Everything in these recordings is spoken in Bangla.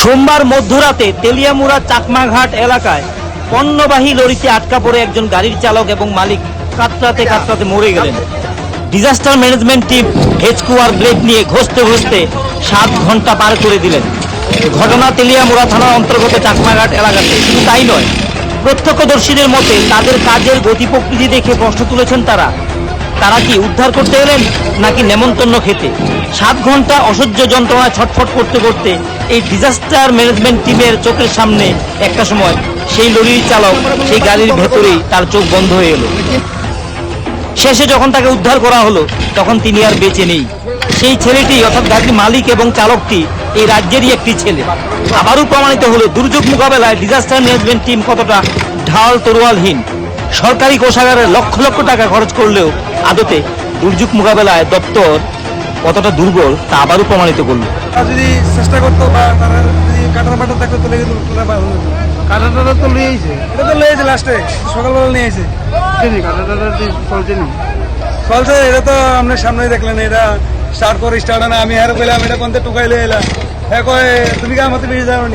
সোমবার মধ্যরাতে তেলিয়ামুড়া চাকমাঘাট এলাকায় পণ্যবাহী লরিতে আটকা পড়ে একজন গাড়ির চালক এবং মালিক কাতরাতে কাতরাতে মরে গেলেন। ডিজাস্টার ম্যানেজমেন্ট টিম হেচকু আর ব্লেড নিয়ে ঘষতে ঘষতে সাত ঘণ্টা পার করে দিলেন। ঘটনা তেলিয়ামুড়া থানার অন্তর্গত চাকমাঘাট এলাকাতে। শুধু তাই নয়, প্রত্যক্ষদর্শীদের মতে তাদের কাজের গতি প্রকৃতি দেখে প্রশ্ন তুলেছেন তারা। তারা কি উদ্ধার করতে এলেন নাকি নেমন্তন্ন খেতে? সাত ঘণ্টা অসহ্য যন্ত্রণায় ছটফট করতে করতে এই ডিজাস্টার ম্যানেজমেন্ট টিমের চোখের সামনে একটা সময় সেই লরির চালক সেই গাড়ির ভেতরেই তার চোখ বন্ধ হয়ে এলো। শেষে যখন তাকে উদ্ধার করা হলো, তখন তিনি আর বেঁচে নেই। সেই ছেলেটি অর্থাৎ গাড়ির মালিক এবং চালকটি এই রাজ্যেরই একটি ছেলে। আবারও প্রমাণিত হলো দুর্যোগ মোকাবেলায় ডিজাস্টার ম্যানেজমেন্ট টিম কতটা ঢাল তরোয়ালহীন সরকারি কোষাগারে লক্ষ লক্ষ টাকা খরচ করলেও আদতে দুর্যোগ মোকাবেলায় দপ্তর কতটা দুর্বল তা আবারও প্রমাণিত করল। যদি চেষ্টা করতো বা তারা যদি কাটার বাটার থাকতো তো লেগে তোলা তো লিয়েছে এটা তো লেগেছে লাস্টে সকালবেলা নিয়ে কাটাটাটা চলছে নি? চলছে এটা তো আপনার সামনে দেখলেন এটা স্টার্ট করে স্টার্ট না আমি আর কইলাম এটা কোনতে টুকাইলে এলাম। হ্যাঁ কয় তুমি কা মতে বেরিয়ে যাও নি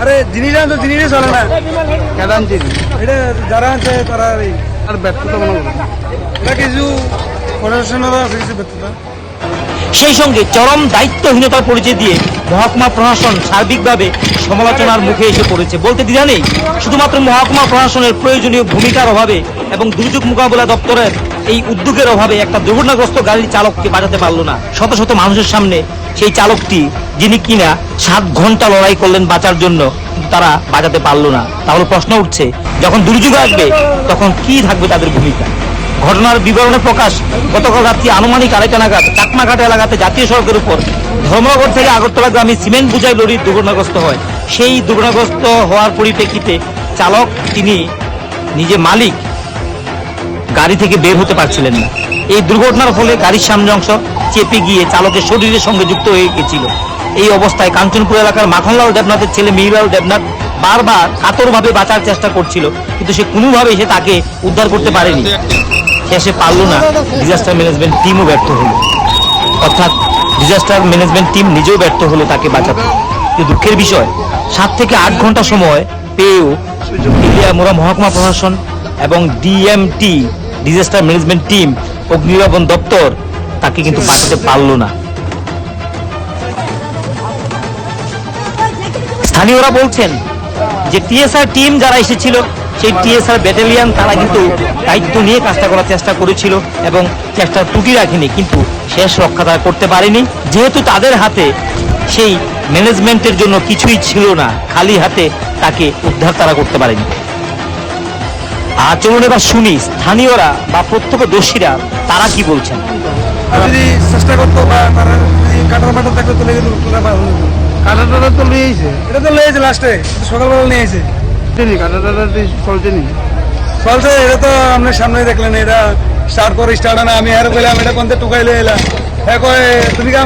আরে জিনিস তো জিনিসই চলে না। কেন আনছি এটা যারা আছে তারা আর ব্যর্থতা মনে করো এটা কিছু প্রশাসনের আছে কিছু ব্যর্থতা? সেই সঙ্গে চরম দায়িত্বহীনতার পরিচয় দিয়ে মহকুমা প্রশাসন সার্বিকভাবে সমালোচনার মুখে এসে পড়েছে। বলতে দ্বিধা নেই, শুধুমাত্র মহকুমা প্রশাসনের প্রয়োজনীয় ভূমিকার অভাবে এবং দুর্যোগ মোকাবিলা দপ্তরের এই উদ্যোগের অভাবে একটা দুর্ঘটনাগ্রস্ত গাড়ির চালককে বাঁচাতে পারল না। শত শত মানুষের সামনে সেই চালকটি, যিনি কিনা সাত ঘণ্টা লড়াই করলেন বাঁচার জন্য, তারা বাঁচাতে পারল না। তাহলে প্রশ্ন উঠছে, যখন দুর্যোগ আসবে, তখন কি থাকবে তাদের ভূমিকা? ঘটনার বিবরণে প্রকাশ গতকাল রাত্রি আনুমানিক আড়াইটা নাগাদ চাকমাঘাট এলাকাতে জাতীয় সড়কের উপর ধর্মনগর থেকে আগরতলা গ্রামে সিমেন্ট বুঝাই লরির দুর্ঘটনাগ্রস্ত হয়। সেই দুর্ঘটনাগ্রস্ত হওয়ার পরিপ্রেক্ষিতে চালক তিনি নিজে মালিক গাড়ি থেকে বের হতে পারছিলেন না। এই দুর্ঘটনার ফলে গাড়ির সামনে অংশ চেপে গিয়ে চালকের শরীরের সঙ্গে যুক্ত হয়ে গেছিল। এই অবস্থায় কাঞ্চনপুর এলাকার মাখনলাল দেবনাথের ছেলে মিহিলাল দেবনাথ বারবার কাতরভাবে বাঁচার চেষ্টা করছিল, কিন্তু সে কোনোভাবেই সে তাকে উদ্ধার করতে পারেনি। শেষে পারল না ডিজাস্টার ম্যানেজমেন্ট টিমও ব্যর্থ হলো। অর্থাৎ ডিজাস্টার ম্যানেজমেন্ট টিম নিজেও ব্যর্থ হলো তাকে বাঁচাতে। কিন্তু দুঃখের বিষয়, সাত থেকে আট ঘণ্টা সময় পেয়েও ইলিয়ামোড়া মহকুমা প্রশাসন এবং ডিএমটি ডিজাস্টার ম্যানেজমেন্ট টিম অগ্নিরবন দপ্তর তাকে কিন্তু বাঁচাতে পারল না। স্থানীয়রা বলছেন যে টিএসআর টিম যারা এসেছিল সেই টিএসআর ব্যাটালিয়ান তারা কিন্তু দায়িত্ব নিয়ে কাজটা করার চেষ্টা করেছিল এবং চেষ্টার ত্রুটি রাখেনি কিন্তু শেষ রক্ষা তারা করতে পারেনি। যেহেতু তাদের হাতে সেই ম্যানেজমেন্টের জন্য কিছুই ছিল না খালি হাতে তাকে উদ্ধার তারা করতে পারেনি। আর চলুন এবার শুনি স্থানীয়রা বা প্রত্যক্ষদর্শীরা তারা কি বলছেন? যদি চেষ্টা করতো বা তারা যদি কাটার বাটার থাকতো তো লেগে তোলা পার হলো তো লিয়েছে এটা তো লেগেছে লাস্টে সকালবেলা নিয়ে এসে কাটাটাটা চলছে এটা তো আপনার সামনে দেখলেন এটা স্টার্ট করে স্টার্ট না আমি আর কইলাম এটা কোনতে টুকাইলে এলাম হ্যাঁ কয় তুমি কা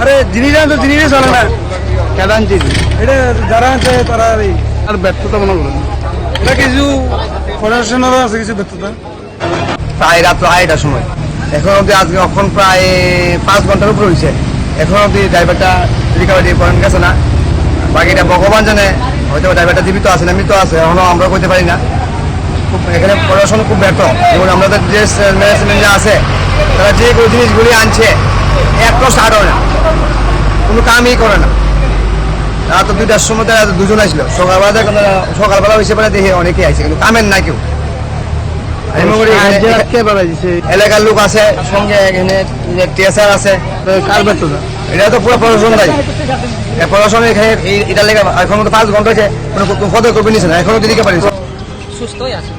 আরে জিনিস তো জিনিসই চলে না। আনছি এটা যারা আছে তারা এই আর ব্যর্থতা মনে করো এটা কিছু প্রশাসনেরও আছে কিছু ব্যর্থতা। প্রায় রাত্র আড়াইটার সময়। এখন অব্দি আজকে এখন প্রায় পাঁচ ঘণ্টার উপর হয়েছে এখন অব্দি ড্রাইভারটা রিকভারি করেন গেছে না। বাকিটা ভগবান জানে। হয়তো ড্রাইভারটা জীবিত আছে না মৃত আছে এখনও আমরা করতে পারি না। খুব এখানে প্রশাসন খুব ব্যর্থ। এবং আমাদের যে ম্যানেজমেন্ট যে আছে তারা যে কোনো জিনিসগুলি আনছে একটাও স্টার্ট হয় না। কোনো কামই করে না। রাত দুইটার সময় তারা দুজন আসলো। সকালবেলা সকালবেলা হয়েছে পরে দেখে অনেকে আসছে কিন্তু কামের না কেউ। এলাকার লোক আছে সঙ্গে এখানে টিএসআর আছে। এটা তো পুরো প্রশাসন দায়ী এই প্রশাসন এখানে এটার লেগে এখন তো পাঁচ ঘণ্টা হয়েছে কোনো কোনো পদক্ষেপ নিচ্ছে না এখনও দিদিকে পারিস সুস্থই আছিল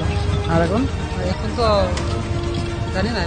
আর এখন? এখন তো জানি না